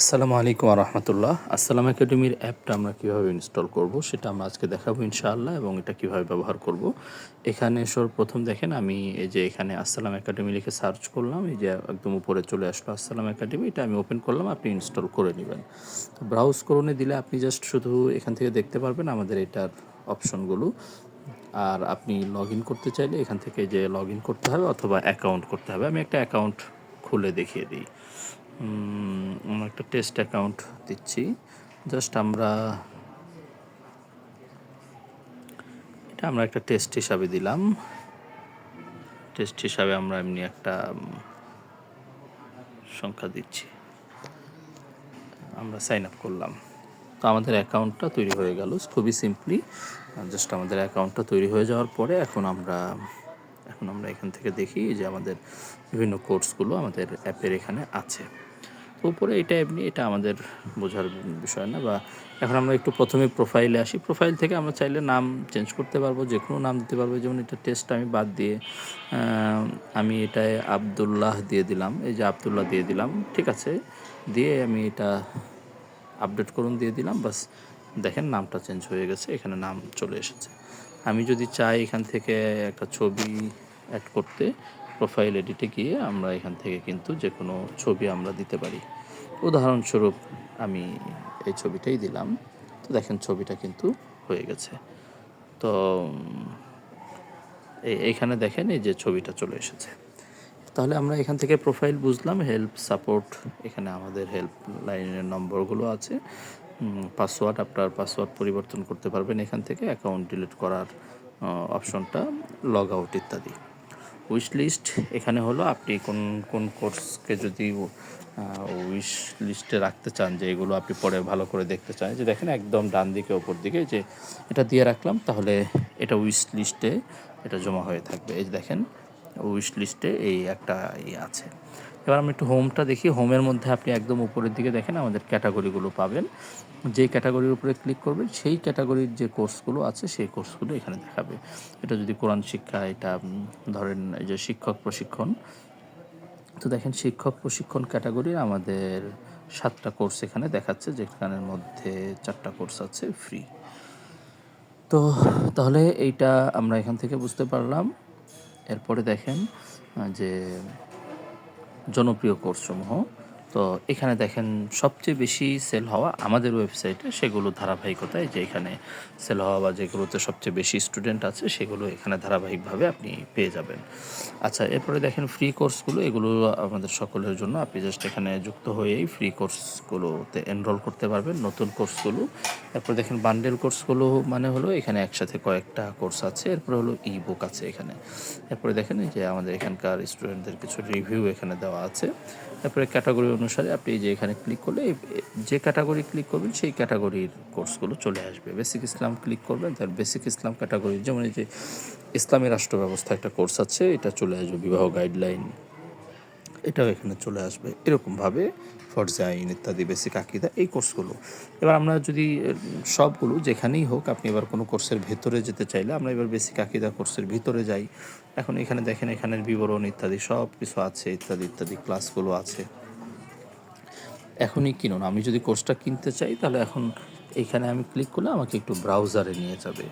আসসালামু আলাইকুম রহমতুল্লাহ আসসালাম একাডেমির অ্যাপটা আমরা কীভাবে ইনস্টল করব সেটা আমরা আজকে দেখাবো ইনশাআল্লাহ এবং এটা কীভাবে ব্যবহার করব। এখানে সর্বপ্রথম দেখেন, আমি এই যে এখানে আসসালাম একাডেমি লিখে সার্চ করলাম, এই যে একদম উপরে চলে আসলো আসসালাম একাডেমি, এটা আমি ওপেন করলাম, আপনি ইনস্টল করে নেবেন। তো ব্রাউজ করণে দিলে আপনি জাস্ট শুধু এখান থেকে দেখতে পারবেন আমাদের এটার অপশনগুলো। আর আপনি লগ করতে চাইলে এখান থেকে যে লগ করতে হবে অথবা অ্যাকাউন্ট করতে হবে। আমি একটা অ্যাকাউন্ট খুলে দেখিয়ে দিই। আমরা একটা টেস্ট অ্যাকাউন্ট দিচ্ছি। জাস্ট আমরা এটা আমরা একটা টেস্ট হিসাবে দিলাম। টেস্ট হিসাবে আমরা এমনি একটা সংখ্যা দিচ্ছি। আমরা সাইন আপ করলাম। তো আমাদের অ্যাকাউন্টটা তৈরি হয়ে গেল। খুবই সিম্পলি জাস্ট আমাদের অ্যাকাউন্টটা তৈরি হয়ে যাওয়ার পরে এখন আমরা এখন আমরা এখান থেকে দেখি যে আমাদের বিভিন্ন কোর্সগুলো আমাদের অ্যাপের এখানে আছে। উপরে, এটা এমনি, এটা আমাদের বোঝার বিষয় না, বা এখন আমরা একটু প্রথমে প্রোফাইলে আসি। প্রোফাইল থেকে আমরা চাইলে নাম চেঞ্জ করতে পারব, যে কোনো নাম দিতে পারব, যেমন এটা টেস্ট আমি বাদ দিয়ে আমি এটায় আবদুল্লাহ দিয়ে দিলাম, এই যে আবদুল্লাহ দিয়ে দিলাম, ঠিক আছে, দিয়ে আমি এটা আপডেট করুন দিয়ে দিলাম, বাস দেখেন নামটা চেঞ্জ হয়ে গেছে, এখানে নাম চলে এসেছে। আমি যদি চাই এখান থেকে একটা ছবি অ্যাড করতে প্রোফাইল এডিটে গিয়ে আমরা এখান থেকে কিন্তু যে কোনো ছবি আমরা দিতে পারি। উদাহরণস্বরূপ আমি এই ছবিটাই দিলাম। তো দেখেন ছবিটা কিন্তু হয়ে গেছে। তো এই এইখানে দেখেন এই যে ছবিটা চলে এসেছে। তাহলে আমরা এখান থেকে প্রোফাইল বুঝলাম হেল্প সাপোর্ট এখানে আমাদের হেল্প লাইনের নম্বরগুলো আছে। পাসওয়ার্ড আপনার পাসওয়ার্ড পরিবর্তন করতে পারবেন এখান থেকে অ্যাকাউন্ট ডিলিট করার অপশনটা লগ আউট ইত্যাদি। উইশ লিস্ট এখানে হলো আপনি কোন কোন কোর্সকে যদি উইশ লিস্টে রাখতে চান যে এগুলো আপনি পরে ভালো করে দেখতে চান যে দেখেন একদম ডান দিকে, ওপর দিকে, যে এটা দিয়ে রাখলাম, তাহলে এটা উইশ লিস্টে এটা জমা হয়ে থাকবে। এই দেখেন উইশ লিস্টে এই একটা ইয়ে আছে। এবার আমরা একটু হোমটা দেখি। হোমের মধ্যে আপনি একদম উপরের দিকে দেখেন, আমাদের ক্যাটাগরিগুলো পাবেন। যেই ক্যাটাগরির উপরে ক্লিক করবেন সেই ক্যাটাগরির যে কোর্সগুলো আছে, সেই কোর্সগুলো এখানে দেখাবে। এটা যদি কোরআন শিক্ষা, এটা ধরেন এই যে শিক্ষক প্রশিক্ষণ। তো দেখেন, শিক্ষক প্রশিক্ষণ ক্যাটাগরির আমাদের সাতটা কোর্স এখানে দেখাচ্ছে, যেখানের মধ্যে চারটা কোর্স আছে ফ্রি তো তাহলে এইটা আমরা এখান থেকে বুঝতে পারলাম। এরপরে দেখেন যে জনপ্রিয় কোর্সসমূহ। তো এখানে দেখেন সবচেয়ে বেশি সেল হওয়া আমাদের ওয়েবসাইটে সেগুলো ধারাবাহিকতায় যে এখানে সেল হওয়া বা যেগুলোতে সবচেয়ে বেশি স্টুডেন্ট আছে সেগুলো এখানে ধারাবাহিকভাবে আপনি পেয়ে যাবেন। আচ্ছা এরপরে দেখেন ফ্রি কোর্সগুলো এগুলো আমাদের সকলের জন্য। আপনি জাস্ট এখানে যুক্ত হয়েই ফ্রি কোর্সগুলোতে এনরোল করতে পারবেন, নতুন কোর্সগুলো তারপরে দেখেন বান্ডেল কোর্সগুলো মানে হলো এখানে একসাথে কয়েকটা কোর্স আছে, এরপরে হলো ই বুক আছে এখানে। এরপরে দেখেন যে আমাদের এখানকার স্টুডেন্টদের কিছু রিভিউ এখানে দেওয়া আছে। তারপরে ক্যাটাগরি অনুসারে আপনি যে এখানে ক্লিক করলে যে ক্যাটাগরি ক্লিক করবেন, সেই ক্যাটাগরির কোর্সগুলো চলে আসবে। বেসিক ইসলাম ক্লিক করবেন, তার বেসিক ইসলাম ক্যাটাগরি যেমন এই যে ইসলামী রাষ্ট্র ব্যবস্থা একটা কোর্স আছে, এটা চলে আসবে, বিবাহ গাইডলাইন এটাও এখানে চলে আসবে। এরকমভাবে ফরজে আইন ইত্যাদি বেসিক আকিদা, এই কোর্সগুলো এবার আমরা যদি সবগুলো যেখানেই হোক, আপনি এবার কোনো কোর্সের ভেতরে যেতে চাইলে, আমরা এবার বেসিক আকিদা কোর্সের ভিতরে যাই। এখন এখানে দেখেন, এখানের বিবরণ ইত্যাদি সব কিছু আছে, ইত্যাদি ইত্যাদি ক্লাসগুলো আছে। এখনই কিনুন। আমি যদি কোর্সটা কিনতে চাই, তাহলে এখন এখানে আমি ক্লিক করলে আমাকে একটু ব্রাউজারে নিয়ে যাবে।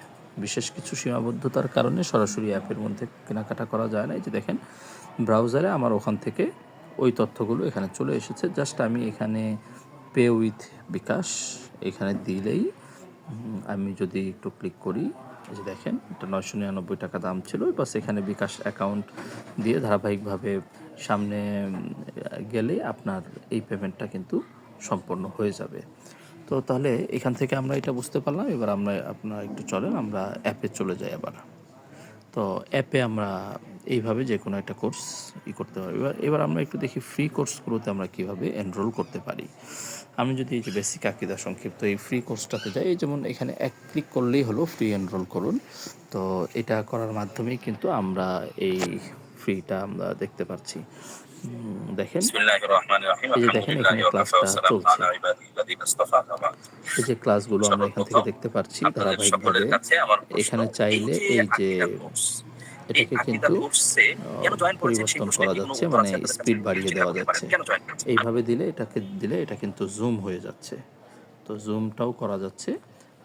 বিশেষ কিছু সীমাবদ্ধতার কারণে সরাসরি অ্যাপের মধ্যে কেনাকাটা করা যায় না। এই যে দেখেন ব্রাউজারে আমার ওখান থেকে ওই তথ্যগুলো এখানে চলে এসেছে। জাস্ট আমি এখানে পে উইথ বিকাশ এখানে দিলেই আমি যদি একটু ক্লিক করি, এই যে দেখেন, এটা নয়শো নিরানব্বই টাকা দাম ছিল। বাস এখানে বিকাশ অ্যাকাউন্ট দিয়ে ধারাবাহিকভাবে সামনে গেলে আপনার এই পেমেন্টটা কিন্তু সম্পন্ন হয়ে যাবে। তো তাহলে এখান থেকে আমরা এটা বুঝতে পারলাম, এবার আমরা আপনারা একটু চলেন, আমরা অ্যাপে চলে যাই আবার। তো অ্যাপে আমরা এইভাবে যে কোনো একটা কোর্স ই করতে পারি এবার এবার আমরা একটু দেখি ফ্রি কোর্সগুলোতে আমরা কীভাবে এনরোল করতে পারি। আমি যদি এই যে বেসিক আকিদা সংক্ষিপ্ত এই ফ্রি কোর্সটাতে যাই, এই যেমন এখানে এক ক্লিক করলেই হলো ফ্রি এনরোল করুন। তো এটা করার মাধ্যমেই কিন্তু আমরা এই ফ্রিটা আমরা দেখতে পাচ্ছি। দেখেন? এই যে দেখেন এখানে ক্লাসটা চলছে। এই যে ক্লাসগুলো আমরা এখান থেকে দেখতে ধারাবাহিকভাবে। এখানে চাইলে এই যে এটাকে কিন্তু পরিবর্তন করা যাচ্ছে মানে স্পিড বাড়িয়ে দেওয়া যাচ্ছে। এইভাবে দিলে এটাকে দিলে এটা কিন্তু জুম হয়ে যাচ্ছে। তো জুমটাও করা যাচ্ছে।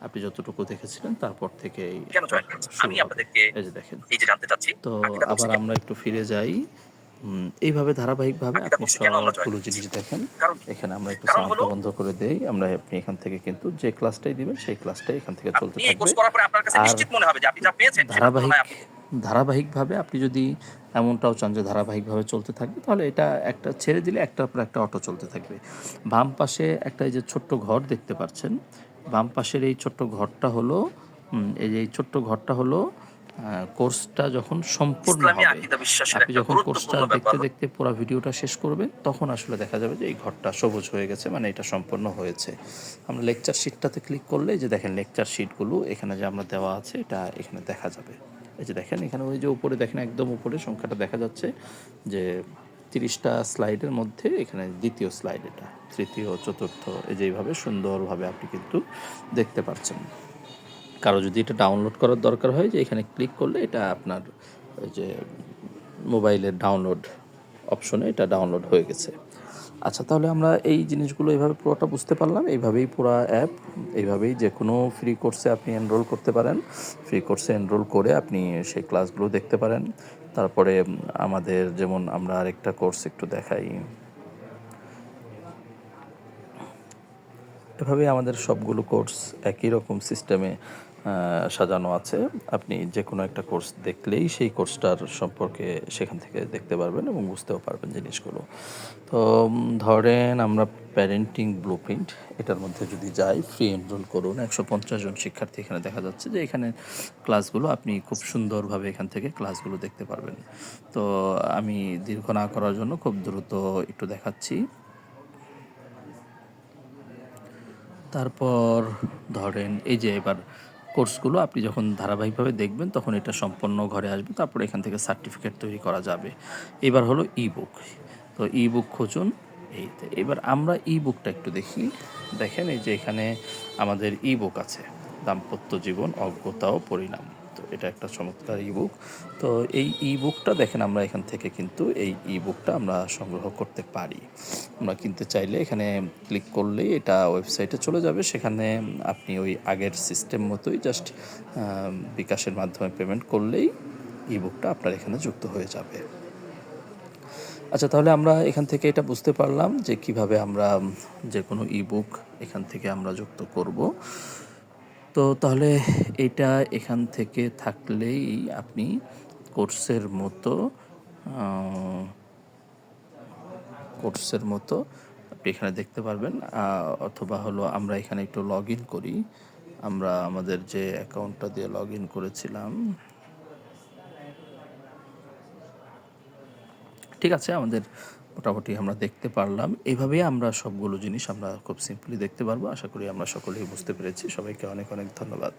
আপনি যতটুকু দেখেছিলেন তারপর থেকে এই যে দেখেন। তো আবার আমরা একটু ফিরে যাই। এইভাবে ধারাবাহিকভাবে আপনি সবগুলো জিনিস দেখেন। এখানে আমরা একটু সাউন্ডটা বন্ধ করে দেই। আমরা আপনি এখান থেকে কিন্তু যে ক্লাসটাই দিবেন সেই ক্লাসটাই এখান থেকে চলতে থাকবে। কোর্স করার পরে আপনার কাছে আর নিশ্চিত মনে হবে যে আপনি যা পেয়েছেন সেটা ধারাবাহিক ধারাবাহিকভাবে আপনি যদি এমনটাও চান যে ধারাবাহিকভাবে চলতে থাকবে তাহলে এটা একটা ছেড়ে দিলে একটার পর একটা অটো চলতে থাকবে। বাম পাশে একটা এই যে ছোট্ট ঘর দেখতে পাচ্ছেন। বাম পাশের এই ছোট্ট ঘরটা হলো এই যে এই ছোট্ট ঘরটা হলো কোর্সটা যখন সম্পূর্ণ হবে আপনি যখন কোর্সটা দেখতে দেখতে পুরো ভিডিওটা শেষ করবেন তখন আসলে দেখা যাবে যে এই ঘরটা সবুজ হয়ে গেছে মানে এটা সম্পূর্ণ হয়েছে। আমরা লেকচার শিটটাতে ক্লিক করলে যে দেখেন লেকচার শিটগুলো এখানে যে আমরা দেওয়া আছে এটা এখানে দেখা যাবে। এই যে দেখেন এখানে ওই যে উপরে দেখেন একদম উপরে সংখ্যাটা দেখা যাচ্ছে যে তিরিশটা স্লাইডের মধ্যে এখানে দ্বিতীয় স্লাইড এটা তৃতীয় চতুর্থ এই যে এইভাবে সুন্দরভাবে আপনি কিন্তু দেখতে পাচ্ছেন কারও যদি এটা ডাউনলোড করার দরকার হয় যে এখানে ক্লিক করলে এটা আপনার ওই যে মোবাইলের ডাউনলোড অপশনে এটা ডাউনলোড হয়ে গেছে। আচ্ছা তাহলে আমরা এই জিনিসগুলো এইভাবে পুরোটা বুঝতে পারলাম। এইভাবেই পুরো অ্যাপ এইভাবেই যে কোনো ফ্রি কোর্সে আপনি এনরোল করতে পারেন। ফ্রি কোর্সে এনরোল করে আপনি সেই ক্লাসগুলো দেখতে পারেন। তারপরে আমাদের যেমন আমরা আরেকটা কোর্স একটু দেখাই। এভাবে আমাদের সবগুলো কোর্স একই রকম সিস্টেমে সাজানো আছে। আপনি যে কোনো একটা কোর্স দেখলেই সেই কোর্সটার সম্পর্কে সেখান থেকে দেখতে পারবেন এবং বুঝতেও পারবেন জিনিসগুলো। তো ধরেন আমরা প্যারেন্টিং ব্লু প্রিন্ট এটার মধ্যে যদি যাই ফ্রি এনরোল করুন। একশো পঞ্চাশ জন শিক্ষার্থী এখানে দেখা যাচ্ছে যে এখানে ক্লাসগুলো আপনি খুব সুন্দরভাবে এখান থেকে ক্লাসগুলো দেখতে পারবেন। তো, আমি দীর্ঘ না করার জন্য খুব দ্রুত একটু দেখাচ্ছি। তারপর ধরেন এই যে এবার কোর্সগুলো আপনি যখন ধারাবাহিকভাবে দেখবেন, তখন এটা সম্পন্ন ঘরে আসবে, তারপরে এখান থেকে সার্টিফিকেট তৈরি করা যাবে। এবার হলো ই বুক তো ই বুক খুঁজুন এইতে এবার আমরা ই বুকটা একটু দেখি। দেখেন এই যে এখানে আমাদের ই বুক আছে, দাম্পত্য জীবন, অজ্ঞতা ও পরিণাম। তো এটা একটা চমৎকার ই বুক তো এই ই বুকটা দেখেন আমরা এখান থেকে কিন্তু এই ই বুকটা আমরা সংগ্রহ করতে পারি। আমরা কিনতে চাইলে এখানে ক্লিক করলেই এটা ওয়েবসাইটে চলে যাবে। সেখানে আপনি ওই আগের সিস্টেম মতোই জাস্ট বিকাশের মাধ্যমে পেমেন্ট করলেই ই বুকটা আপনার এখানে যুক্ত হয়ে যাবে। আচ্ছা তাহলে আমরা এখান থেকে এটা বুঝতে পারলাম যে কীভাবে আমরা যে কোনো ই বুক এখান থেকে আমরা যুক্ত করব। তো তাহলে এটা এখান থেকে থাকলেই আপনি কোর্সের মতো কোর্সের মতো আপনি এখানে দেখতে পারবেন অথবা হলো আমরা এখানে একটু লগ ইন করি। আমরা আমাদের যে অ্যাকাউন্টটা দিয়ে লগ ইন করেছিলাম। ঠিক আছে, আমাদের মোটামুটি আমরা দেখতে পারলাম। এভাবে আমরা সবগুলো জিনিস আমরা খুব সিম্পলি দেখতে পারব। আশা করি আমরা সকলেই বুঝতে পেরেছি। সবাইকে অনেক অনেক ধন্যবাদ।